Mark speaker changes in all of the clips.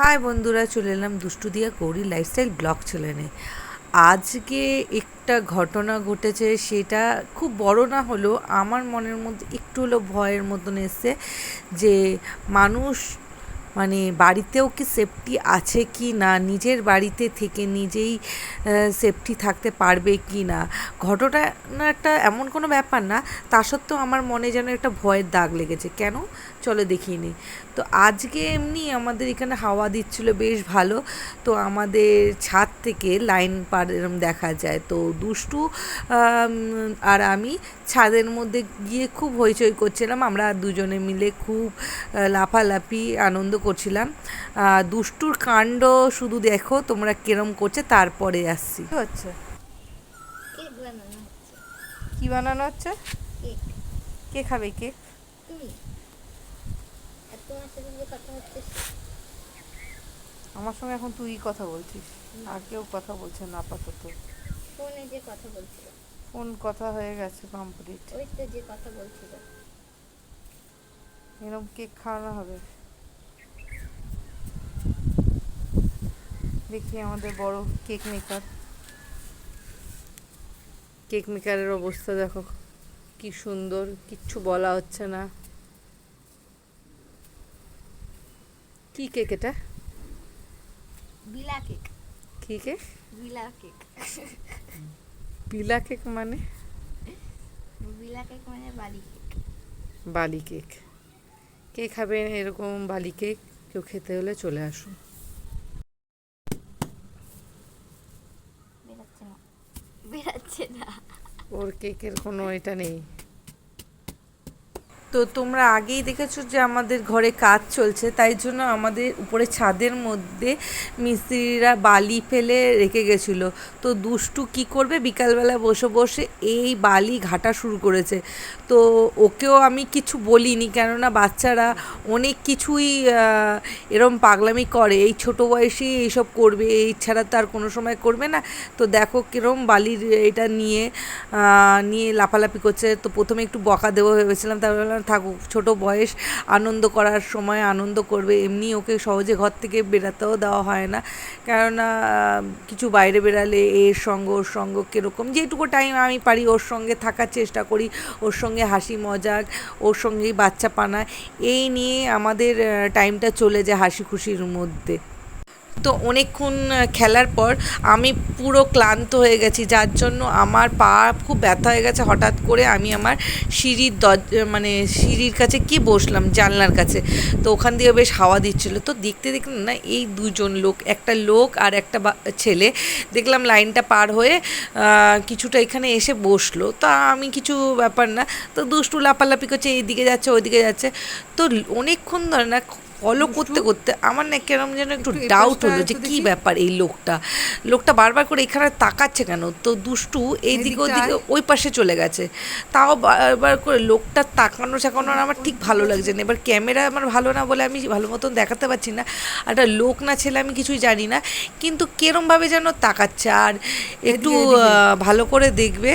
Speaker 1: High বন্ধুরা, চলে এলাম দুষ্টু দিয়া গৌরী লাইফস্টাইল ব্লগ চ্যানেলে আজকে একটা ঘটনা ঘটেছে, সেটা খুব বড় না হলেও আমার মনের মধ্যে একটু হলেও ভয়ের মতন এসছে যে, মানুষ মানে বাড়িতেও কি সেফটি আছে কি না? নিজের বাড়িতে থেকে নিজেই সেফটি থাকতে পারবে কি না? ঘটনাটা এমন কোনো ব্যাপার না, তা সত্ত্বেও আমার মনে যেন একটা ভয়ের দাগ লেগেছে। কেন? চলো দেখিয়ে নিই। তো আজকে এমনি আমাদের এখানে হাওয়া দিচ্ছিল বেশ ভালো। তো আমাদের ছাদ থেকে লাইন পার এরম দেখা যায়। তো দুষ্টু আর আমি ছাদের মধ্যে গিয়ে খুব হইচই করছিলাম। আমরা দুজনে মিলে খুব লাফালাফি, আনন্দ করছিলাম। দুষ্টুর কাণ্ড শুধু দেখো তোমরা কিরম করছে তারপরে আসছি। কি হচ্ছে?
Speaker 2: কেক বানানো হচ্ছে।
Speaker 1: কি বানানো হচ্ছে?
Speaker 2: কেক।
Speaker 1: কে খাবে কেক? আমার সঙ্গে এখন তুই কথা বলছিস আর কেউ কথা বলছে না আপাতত।
Speaker 2: ফোনে যে কথা বলছিল।
Speaker 1: ফোন কথা হয়ে গেছে কমপ্লিট
Speaker 2: ওই তো যে কথা বলছিল।
Speaker 1: এরকম কেক খাওয়ানো হবে। দেখি আমাদের বড় কেক মেকার। কেক মেকারের অবস্থা দেখো কি সুন্দর কিচ্ছু বলা হচ্ছে না। কি কেক এটা?
Speaker 2: বিলা কেক।
Speaker 1: কি কেক
Speaker 2: বিলা কেক।
Speaker 1: পিলা কেক মানে?
Speaker 2: বিলা কেক মানে বালি কেক।
Speaker 1: বালি কেক। কে খাবে এরকম বালি কেক? কেউ খেতে হলে চলে আসুন
Speaker 2: বেরাচ্ছে না বেরাচ্ছে না
Speaker 1: ওর কেকের কোনো এটা নেই। তো তোমরা আগেই দেখেছ যে আমাদের ঘরে কাজ চলছে, তাই জন্য আমাদের উপরে ছাদের মধ্যে মিস্ত্রিরা বালি ফেলে রেখে গেছিল। তো দুষ্টু কি করবে? বিকালবেলা বসে বসে এই বালি ঘাটা শুরু করেছে। তো ওকেও আমি কিছু বলিনি, কেননা বাচ্চারা অনেক কিছুই এরম পাগলামি করে। এই ছোট বয়সেই এইসব করবে, এই ছাড়া তো আর কোনো সময় করবে না। তো দেখো কিরম বালির এটা নিয়ে নিয়ে লাফালাফি করছে। তো প্রথমে একটু বকা দেবো ভেবেছিলাম, তারপরে থাকুক, ছোট বয়স, আনন্দ করার সময় আনন্দ করবে, এমনি ওকে সহজে ঘর থেকে বেরাতেও দেওয়া হয় না। কেননা কিছু বাইরে বেরালে এর সঙ্গ, ওর সঙ্গ কীরকম, যেটুকু টাইম আমি পারি ওর সঙ্গে থাকার চেষ্টা করি, ওর সঙ্গে হাসি মজাক, ওর সঙ্গেই বাচ্চা পানা, এই নিয়ে আমাদের টাইমটা চলে যায় হাসি খুশির মধ্যে। তো অনেকক্ষণ খেলার পর আমি পুরো ক্লান্ত হয়ে গেছি। যার জন্য আমার পা খুব ব্যথা হয়ে গেছে। হঠাৎ করে আমি আমার সিঁড়ির দর মানে সিঁড়ির কাছে কি বসলাম? জানলার কাছে। তো ওখান দিয়ে বেশ হাওয়া দিচ্ছিল। তো দেখতে দেখলাম না, এই দুজন লোক, একটা লোক আর একটা ছেলে, দেখলাম লাইনটা পার হয়ে কিছুটা এখানে এসে বসল। তা আমি কিছু ব্যাপার না। তো দুষ্টু লাপালাপি করছে, এইদিকে যাচ্ছে, ওইদিকে যাচ্ছে। তো অনেকক্ষণ ধরে না ফলো করতে করতে আমার না কেরম যেন একটু ডাউট হলো যে কি ব্যাপার এই লোকটা? লোকটা বারবার করে এখানে তাকাচ্ছে কেন? তো দুষ্টু এইদিকে ওদিকে ওই পাশে চলে গেছে। তাও বারবার করে লোকটা তাকানো চাকানো আমার ঠিক ভালো লাগছে না। এবার ক্যামেরা আমার ভালো না বলে আমি ভালো মতন দেখাতে পারছি না। আর একটা লোক না ছেলে আমি কিছুই জানি না। কিন্তু কেরমভাবে যেন তাকাচ্ছে আর একটু ভালো করে দেখবে।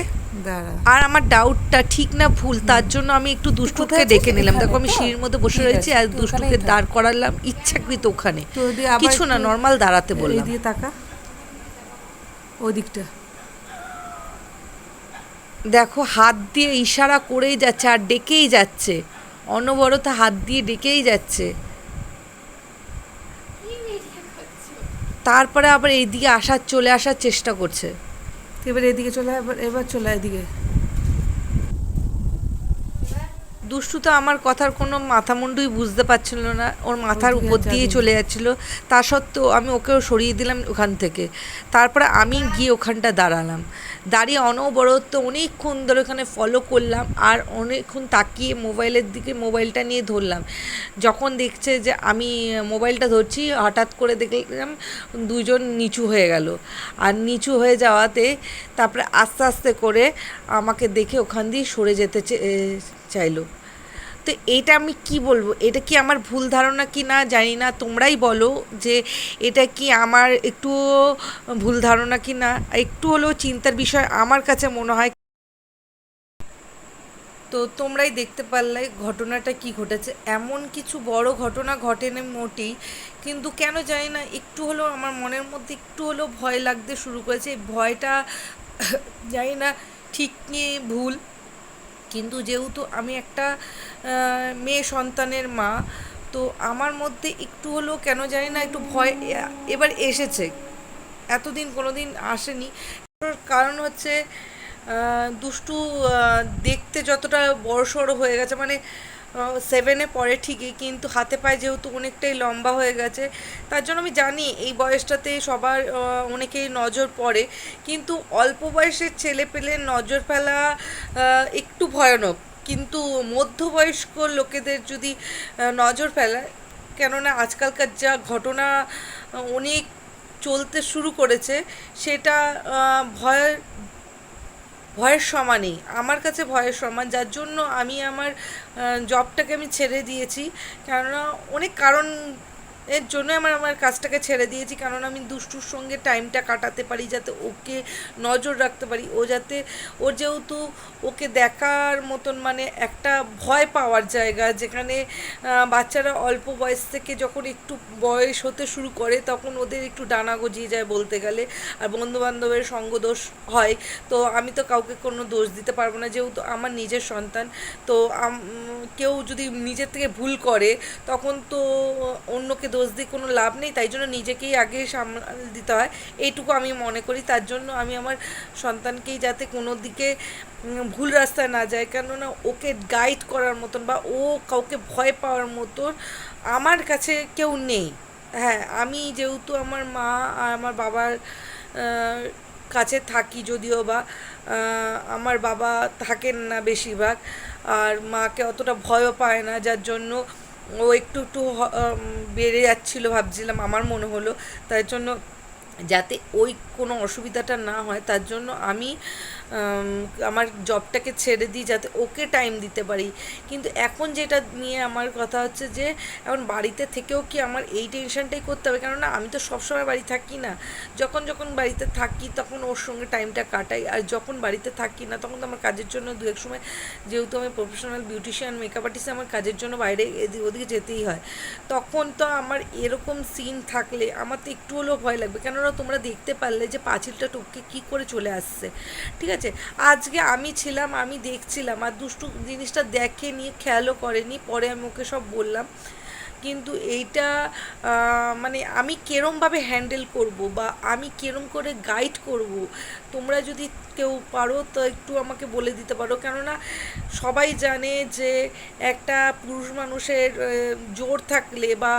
Speaker 1: আর আমার ডাউটটা ঠিক না ভুল তার জন্য আমি একটু দুষ্টুকে ডেকে নিলাম। দেখো আমি সিঁড়ির মধ্যে বসে রয়েছি আর দুষ্টুকে দাঁড় করালাম ইচ্ছাকৃত ওখানে। কিছু না নর্মাল দাঁড়াতে
Speaker 3: এই
Speaker 1: বললাম।
Speaker 3: দিয়ে তাকা। ওই দিকটা
Speaker 1: দেখো হাত দিয়ে ইশারা করেই যাচ্ছে আর ডেকেই যাচ্ছে। অনবরত হাত দিয়ে ডেকেই যাচ্ছে। তারপরে আবার এইদিকে আসার চলে আসার চেষ্টা করছে।
Speaker 3: এবার এদিকে চলে এবার এবার চলে এদিকে।
Speaker 1: দুষ্টু তো আমার কথার কোনো মাথা মুন্ডুই বুঝতে পারছিল না। ওর মাথার উপর দিয়ে চলে যাচ্ছিল। তা সত্ত্বেও আমি ওকেও সরিয়ে দিলাম ওখান থেকে। তারপরে আমি গিয়ে ওখানটা দাঁড়ালাম। দাঁড়িয়ে অনবরত অনেকক্ষণ ধরে ওখানে ফলো করলাম আর অনেকক্ষণ তাকিয়ে মোবাইলের দিকে মোবাইলটা নিয়ে ধরলাম। যখন দেখছে যে আমি মোবাইলটা ধরছি হঠাৎ করে দেখলাম দুজন নিচু হয়ে গেল। আর নিচু হয়ে যাওয়াতে তারপরে আস্তে আস্তে করে আমাকে দেখে ওখান দিয়ে সরে যেতে চাইলো। তো এটা আমি কি বলব? এটা কি আমার ভুল ধারণা কি না জানি না। তোমরাই বলো যে এটা কি আমার একটু ভুল ধারণা কি না। একটু হলেও চিন্তার বিষয় আমার কাছে মনে হয়। তো তোমরাই দেখতে পারলে ঘটনাটা কি ঘটেছে। এমন কিছু বড় ঘটনা ঘটেনি মোটেই। কিন্তু কেন জানি না, একটু হলেও আমার মনের মধ্যে একটু হলেও ভয় লাগতে শুরু করেছে। ভয়টা, জানি না, ঠিক নিয়ে ভুল। কিন্তু যেহেতু আমি একটা মেয়ে সন্তানের মা, তো আমার মধ্যে একটু হলেও কেন জানি না একটু ভয় এবার এসেছে। এতদিন কোনো দিন আসেনি কারণ হচ্ছে দুষ্টু দেখতে যতটা বড়সড় হয়ে গেছে মানে সেভেনে পড়ে ঠিকই, কিন্তু হাতে পায়ে যেহেতু অনেকটাই লম্বা হয়ে গেছে, তার জন্য আমি জানি এই বয়সটাতে সবার অনেকেই নজর পড়ে, কিন্তু অল্প বয়সের ছেলে পেলে নজর ফেলা একটু ভয়ানক, কিন্তু মধ্যবয়স্ক লোকেদের যদি নজর ফেলায়, কেননা আজকালকার যা ঘটনা অনেক চলতে শুরু করেছে, সেটা ভয় ভয়ের সমানই আমার কাছে ভয়ের সমান, যার জন্য আমি আমার জবটাকে আমি ছেড়ে দিয়েছি। কেননা অনেক কারণ এর জন্য আমার আমার কাজটাকে ছেড়ে দিয়েছি। কারণ আমি দুষ্টুর সঙ্গে টাইমটা কাটাতে পারি, যাতে ওকে নজর রাখতে পারি। ও যাতে, ও যেহেতু ওকে দেখার মতন মানে একটা ভয় পাওয়ার জায়গা, যেখানে বাচ্চারা অল্প বয়স থেকে যখন একটু বয়স হতে শুরু করে, তখন ওদের একটু ডানা গজিয়ে যায় বলতে গেলে, আর বন্ধু বান্ধবের সঙ্গদোষ হয়। তো আমি তো কাউকে কোনো দোষ দিতে পারব না। যেহেতু আমার নিজের সন্তান, তো কেউ যদি নিজের থেকে ভুল করে, তখন তো অন্যকে দোষ দিয়ে কোনো লাভ নেই, তাই জন্য নিজেকেই আগে সামাল দিতে হয়। এইটুকু আমি মনে করি, তার জন্য আমি আমার সন্তানকেই যাতে কোনো দিকে ভুল রাস্তায় না যায়। কেননা ওকে গাইড করার মতন বা ও কাউকে ভয় পাওয়ার মতন আমার কাছে কেউ নেই। হ্যাঁ আমি যেহেতু আমার মা আর আমার বাবার কাছে থাকি যদিও বা আমার বাবা থাকেন না বেশিরভাগ। আর মাকে অতটা ভয়ও পায় না, যার জন্য ও একটু একটু বেড়ে যাচ্ছিল ভাবছিলাম আমার মনে হলো। তাই জন্য যাতে ওই কোনো অসুবিধাটা না হয়, তার জন্য আমি আমার জবটাকে ছেড়ে দিই যাতে ওকে টাইম দিতে পারি। কিন্তু এখন যেটা নিয়ে আমার কথা হচ্ছে যে, এখন বাড়িতে থেকেও কি আমার এই টেনশনটাই করতে হবে? কেননা আমি তো সবসময় বাড়ি থাকি না। যখন যখন বাড়িতে থাকি তখন ওর সঙ্গে টাইমটা কাটাই। আর যখন বাড়িতে থাকি না তখন তো আমার কাজের জন্য দু এক সময়, যেহেতু আমি প্রফেশনাল বিউটিশিয়ান মেকআপ আর্টিস্ট আমার কাজের জন্য বাইরে ওদিকে যেতেই হয়। তখন তো আমার এরকম সিন থাকলে আমার তো একটু হলেও ভয় লাগবে। কেননা তোমরা দেখতে পারলে যে পাঁচিলটা টপকে কি করে চলে আসছে। ঠিক আছে? আজকে আমি ছিলাম, আমি দেখছিলাম, আর দুষ্টু জিনিসটা দেখেনি, খেয়ালও করেনি, পরে আমি ওকে সব বললাম। কিন্তু এইটা মানে আমি কেরমভাবে হ্যান্ডেল করব বা আমি কেরম করে গাইড করব, তোমরা যদি কেউ পারো তো একটু আমাকে বলে দিতে পারো। কেননা সবাই জানে যে একটা পুরুষ মানুষের জোর থাকলে বা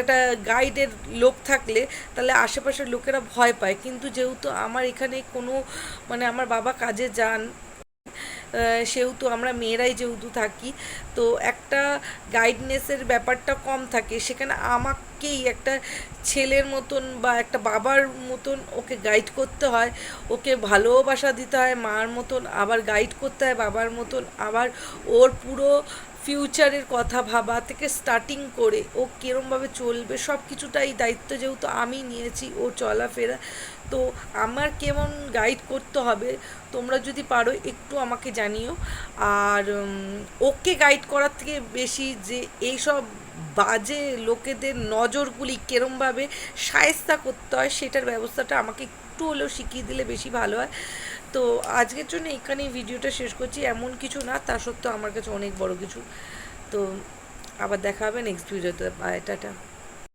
Speaker 1: একটা গাইডের লোক থাকলে তাহলে আশেপাশের লোকেরা ভয় পায়। কিন্তু যেহেতু আমার এখানে কোনো মানে আমার বাবা কাজে যান সেহেতু আমরা মেয়েরাই যেহেতু থাকি, তো একটা গাইডনেসের ব্যাপারটা কম থাকে। সেখানে আমাকেই একটা ছেলের মতন বা একটা বাবার মতন ওকে গাইড করতে হয়। ওকে ভালোবাসা দিতে হয়, মার মতন আবার গাইড করতে হয়, বাবার মতন আবার ওর পুরো ফিউচারের কথা ভাবা থেকে স্টার্টিং করে ও কীরমভাবে চলবে, সব কিছুটাই দায়িত্ব যেহেতু আমি নিয়েছি, ও চলাফেরা। তো আমার কেমন গাইড করতে হবে, তোমরা যদি পারো একটু আমাকে জানিও। আর ওকে গাইড করার থেকে বেশি যে এইসব বাজে লোকেদের নজরগুলি কেরমভাবে সায়স্তা করতে হয়, সেটার ব্যবস্থাটা আমাকে একটু হলেও শিখিয়ে দিলে বেশি ভালো হয়। তো আজকের জন্য এখানে ভিডিওটা শেষ করছি। এমন কিছু না, তা সত্ত্বেও আমার কাছে অনেক বড় কিছু। তো আবার দেখা হবে নেক্সট ভিডিওতে বাই টাটা।